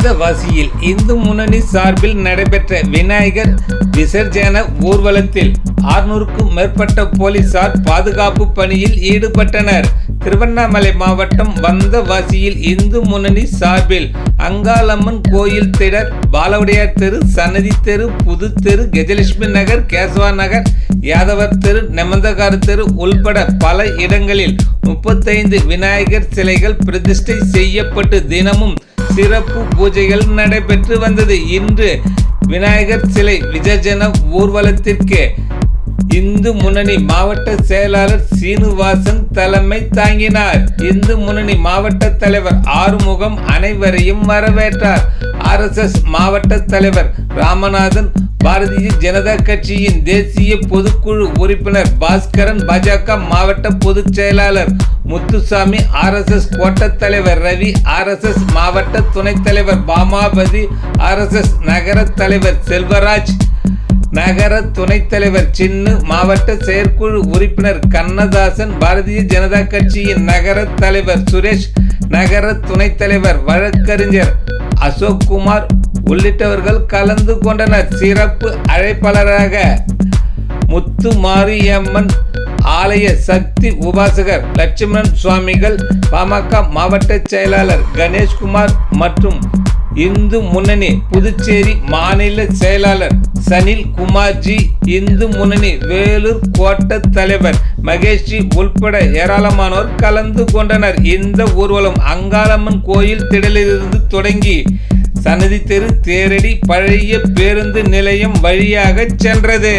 வந்தவாசியில் இந்து முன்னணி சார்பில் நடைபெற்ற விநாயகர் விசர்ஜன ஊர்வலத்தில் ஆறுநூறுக்கும் மேற்பட்ட போலீசார் பாதுகாப்பு பணியில் ஈடுபட்டனர். திருவண்ணாமலை மாவட்டம் வந்தவாசியில் இந்து முன்னணி சார்பில் அங்காளம்மன் கோயில் திடர் பாலவுடையார் தெரு சன்னதி தெரு புது தெரு கஜலட்சுமி நகர் கேசவா நகர் யாதவர் தெரு நெமந்தகார் தெரு உள்பட பல இடங்களில் முப்பத்தைந்து விநாயகர் சிலைகள் பிரதிஷ்டை செய்யப்பட்டு தினமும் சிறப்பு பூஜைகள் நடைபெற்று வந்தது. இன்று விநாயகர் சிலை விசர்ஜன ஊர்வலத்திற்கு இந்து முன்னணி மாவட்ட செயலாளர் சீனிவாசன் தலைமை தாங்கினார். இந்து முன்னணி மாவட்ட தலைவர் ஆறுமுகம் அனைவரையும் வரவேற்றார். ஆர்எஸ்எஸ் மாவட்ட தலைவர் ராமநாதன் பாரதிய ஜனதா கட்சியின் தேசிய பொதுக்குழு உறுப்பினர் பாஸ்கரன் பாஜக மாவட்ட பொதுச் செயலாளர் முத்துசாமி ஆர்எஸ்எஸ் கோட்ட தலைவர் ரவி ஆர்எஸ்எஸ் மாவட்ட துணைத் தலைவர் பாமாபதி ஆர்எஸ்எஸ் நகர தலைவர் செல்வராஜ் நகர துணைத் தலைவர் சின்னு மாவட்ட செயற்குழு உறுப்பினர் கண்ணதாசன் பாரதிய ஜனதா கட்சியின் நகர தலைவர் சுரேஷ் நகர துணைத் தலைவர் வழக்கறிஞர் அசோக் குமார் உள்ளிட்டவர்கள் கலந்து கொண்டனர். சிறப்பு அழைப்பாளராக முத்து மாரியம்மன் ஆலய சக்தி உபாசகர் லட்சுமணன் சுவாமிகள் பாமக மாவட்ட செயலாளர் கணேஷ்குமார் மற்றும் இந்து முன்னணி புதுச்சேரி மாநில செயலாளர் சனில் குமார்ஜி இந்து முன்னணி வேலூர் கோட்ட தலைவர் மகேஷ்ஜி உள்பட ஏராளமானோர் கலந்து கொண்டனர். இந்த ஊர்வலம் அங்காளம்மன் கோயில் திடலிலிருந்து தொடங்கி சன்னதி தெரு தேரடி பழைய பேருந்து நிலையம் வழியாக சென்றது.